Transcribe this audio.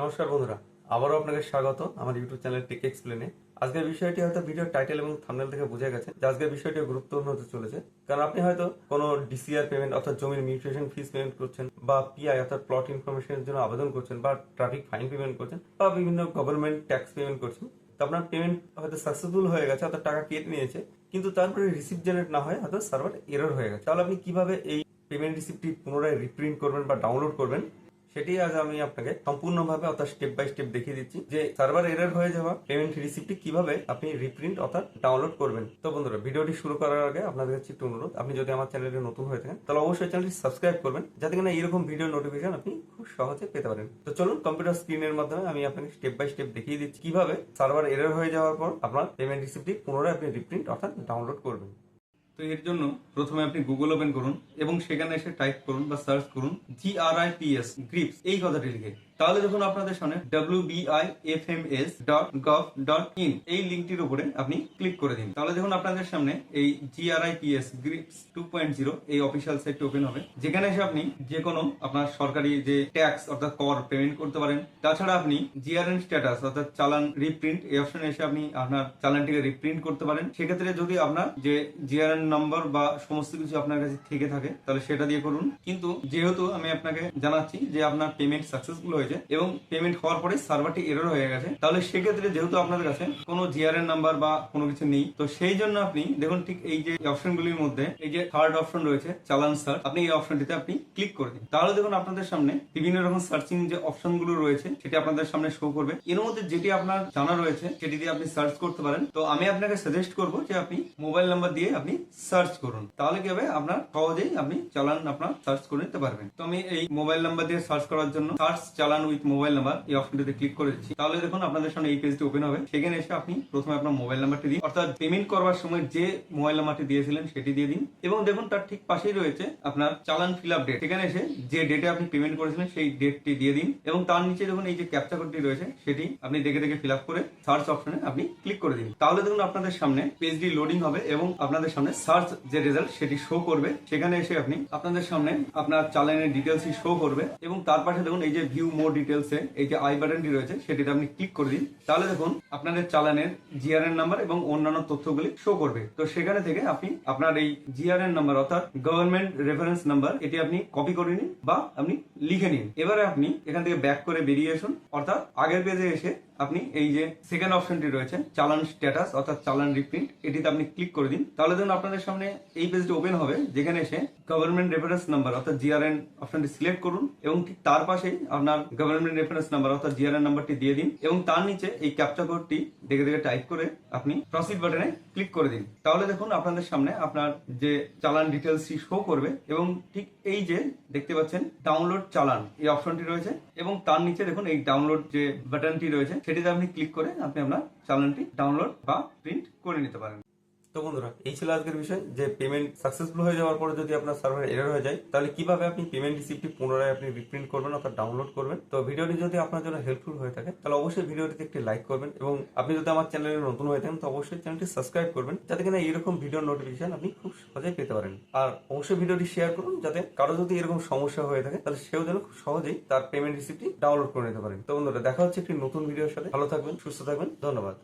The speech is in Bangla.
নমস্কার বন্ধুরা, আবারও আপনাকে স্বাগত আমার ইউটিউব চ্যানেল টেক এক্সপ্লেনে আজকের বিষয়টি হয়তো ভিডিও টাইটেল এবং থাম্বনেল থেকে বোঝা গেছে যে আজকের বিষয়টি গুরুত্বপূর্ণ হতে চলেছে, কারণ আপনি হয়তো কোনো ডিসিআর পেমেন্ট অর্থাৎ জমির মিউটেশন ফিস পেমেন্ট করছেন বা পিআই অর্থাৎ প্লট ইনফরমেশনের জন্য আবেদন করছেন বা ট্রাফিক ফাইন পেমেন্ট করছেন বা বিভিন্ন গভর্নমেন্ট ট্যাক্স পেমেন্ট করছেন। তো আপনার পেমেন্ট হয়তো সাকসেসফুল হয়ে গেছে, অর্থাৎ টাকা কেটে নিয়েছে, কিন্তু তারপরে রিসিপ্ট জেনারেট না হয় হয়তো সার্ভার এরর হয়ে গেছে। তাহলে আপনি কীভাবে এই পেমেন্ট রিসিপ্টটি পুনরায় রিপ্রিন্ট করবেন বা ডাউনলোড করবেন? সেটি আজ আমি আপনাকে সম্পূর্ণভাবে অর্থাৎ স্টেপ বাই স্টেপ দেখিয়ে দিচ্ছি যে সার্ভার এরর হয়ে যাওয়া পেমেন্ট রিসিপ্টটি কীভাবে আপনি রিপ্রিন্ট অর্থাৎ ডাউনলোড করবেন। তো বন্ধুরা, ভিডিওটি শুরু করার আগে আপনাদের কাছে একটু অনুরোধ, আপনি যদি আমার চ্যানেলে নতুন হয়ে থাকেন, তাহলে অবশ্যই চ্যানেলটি সাবস্ক্রাইব করবেন, যাতে কিনা এরকম ভিডিও নোটিফিকেশন আপনি খুব সহজে পেতে পারেন। তো চলুন কম্পিউটার স্ক্রিনের মাধ্যমে আমি আপনাকে স্টেপ বাই স্টেপ দেখিয়ে দিচ্ছি কীভাবে সার্ভার এরর হয়ে যাওয়ার পর আপনার পেমেন্ট রিসিপ্টটি পুনরায় আপনি রিপ্রিন্ট অর্থাৎ ডাউনলোড করবেন। তো এর জন্য প্রথমে আপনি গুগল ওপেন করুন এবং সেখানে এসে টাইপ করুন বা সার্চ করুন G R I P S GRIPS এই কথাটি লিখে। তাহলে যখন আপনাদের সামনে W B I F M S dot gov dot in এই লিঙ্কটির উপরে আপনি ক্লিক করে দিন। তাহলে যখন আপনাদের সামনে এই G R I P S GRIPS two point zero এই অফিসিয়াল সাইটটি ওপেন হবে, যেখানে এসে আপনি যে কোনো আপনার সরকারি যে ট্যাক্স অর্থাৎ কর পেমেন্ট করতে পারেন, তাছাড়া আপনি জিআরএন স্ট্যাটাস অর্থাৎ চালান রিপ্রিন্ট এই অপশনে এসে আপনি আপনার চালানটিকে রিপ্রিন্ট করতে পারেন। সেক্ষেত্রে যদি আপনার যে জিআরএন নম্বর বা সমস্ত কিছু আপনার কাছে থেকে থাকে, তাহলে সেটা দিয়ে করুন। কিন্তু যেহেতু আমি আপনাকে জানাচ্ছি যে আপনার পেমেন্ট সাকসেসফুল হয়েছে এবং পেমেন্ট হওয়ার পরে সার্ভারটি এরর হয়ে গেছে, তাহলে সেক্ষেত্রে যেহেতু আপনাদের কাছে কোনো জিআরএন নাম্বার বা কোনো কিছু নেই, তো সেই জন্য আপনি দেখুন ঠিক এই যে অপশনগুলির মধ্যে এই যে থার্ড অপশন রয়েছে, চালান সার্চ আপনি এই অপশনটিতে আপনি ক্লিক করে দিন। তাহলে দেখুন আপনাদের সামনে বিভিন্ন রকম সার্চিং যে অপশনগুলো রয়েছে, সেটি আপনাদের সামনে শো করবে। এর মধ্যে যেটি আপনার জানা রয়েছে, সেটি দিয়ে আপনি সার্চ করতে পারেন। তো আমি আপনাকে সাজেস্ট করব যে আপনি মোবাইল নাম্বার দিয়ে আপনি সার্চ করুন। তাহলে কি হবে? আপনার সহজেই আপনি চালান, আপনার সার্চ করে নিতে পারবেন। তো আমি এই মোবাইল নাম্বার দিয়ে সার্চ করার জন্য সার্চ চালান উইথ মোবাইল নাম্বার এই অপশনটিতে ক্লিক করে দিচ্ছি তাহলে দেখুন, আপনাদের সামনে এই পেজটি ওপেন হবে। সেখানে এসে আপনি প্রথমে আপনার মোবাইল নাম্বারটি দিন। অর্থাৎ পেমেন্ট করবার সময় যে মোবাইল নাম্বারটি দিয়েছিলেন সেটি দিয়ে দিন। এবং দেখুন, তার ঠিক পাশেই রয়েছে আপনার চালান ফিল আপ ডেট সেখানে এসে যে ডেটে আপনি পেমেন্ট করেছিলেন সেই ডেটটি দিয়ে দিন। এবং তার নিচে দেখুন, এই যে ক্যাপচা কোডটি রয়েছে, সেটি আপনি দেখে দেখে ফিল আপ করে সার্চ অপশনে আপনি ক্লিক করে দিন। তাহলে দেখুন, আপনাদের সামনে পেজটি লোডিং হবে এবং আপনাদের সামনে সার্চ যে রেজাল্ট সেটি শো করবে, সেখানে এসে আপনি আপনাদের সামনে আপনার চালানের ডিটেলস শো করবে এবং তার পাশে দেখুন এই যে ভিউ মোর ডিটেলস এই যে আই বাটনটি রয়েছে, সেটিতে আপনি ক্লিক করে দিন। তাহলে দেখুন আপনাদের চালানের জিআরএন নাম্বার এবং অন্যান্য তথ্যগুলি শো করবে। তো সেখানে থেকে আপনি আপনার এই জিআরএন নাম্বার অর্থাৎ গভর্নমেন্ট রেফারেন্স নাম্বার এটি আপনি কপি করে নিন বা আপনি লিখে নিন। এবারে আপনি এখান থেকে ব্যাক করে বেরিয়ে আসুন। অর্থাৎ আগের পেজে এসে আপনি এই যে সেকেন্ড অপশনটি রয়েছে, চালান স্ট্যাটাস অর্থাৎ চালান রিপ্রিন্ট এটিতে আপনি ক্লিক করে দিন। তাহলে ধরুন আপনাদের সামনে এই পেজটি ওপেন হবে, যেখানে এসে গভর্নমেন্ট রেফারেন্স নাম্বার অর্থাৎ জিআরএন অপশনটি সিলেক্ট করুন এবং ঠিক তার পাশেই আপনার গভর্নমেন্ট রেফারেন্স নাম্বার অর্থাৎ জিআরএন নাম্বারটি দিয়ে দিন এবং তার নিচে এই ক্যাপচা কোডটি দেখে দেখে টাইপ করে আপনি প্রসিড বাটনে ক্লিক করে দিন। তাহলে দেখুন আপনাদের সামনে আপনার যে চালান ডিটেলসটি শো করবে এবং ঠিক এই যে দেখতে পাচ্ছেন ডাউনলোড চালান এই অপশনটি রয়েছে এবং তার নিচে দেখুন এই ডাউনলোড যে বাটনটি রয়েছে সেটিতে আপনি ক্লিক করে আপনি আপনার চালানটি ডাউনলোড বা প্রিন্ট করে নিতে পারেন। তো বন্ধুরা, এই ছিল আজকের বিষয়। যে পেমেন্ট সাকসেসফুল হয়ে যাওয়ার পরে যদি আপনার সার্ভার এরর হয়ে যায়, তাহলে কীভাবে আপনি পেমেন্ট রিসিপ্টটি পুনরায় আপনি রিপ্রিন্ট করবেন অর্থাৎ ডাউনলোড করবেন? তো ভিডিওটি যদি আপনার জন্য হেল্পফুল হয়ে থাকে, তাহলে অবশ্যই ভিডিওটিতে একটি লাইক করবেন এবং আপনি যদি আমার চ্যানেলে নতুন হয়ে থাকেন, তো অবশ্যই চ্যানেলটি সাবস্ক্রাইব করবেন, যাতে কিনা এরকম ভিডিও নোটিফিকেশন আপনি খুব সহজেই পেতে পারেন। আর অবশ্যই ভিডিওটি শেয়ার করুন, যাতে কারও যদি এরকম সমস্যা হয়ে থাকে, তাহলে সেও যেন খুব সহজেই তার পেমেন্ট রিসিপ্টটি ডাউনলোড করে নিতে পারেন। তো বন্ধুরা, দেখা হচ্ছে একটি নতুন ভিডিওর সাথে। ভালো থাকবেন, সুস্থ থাকবেন, ধন্যবাদ।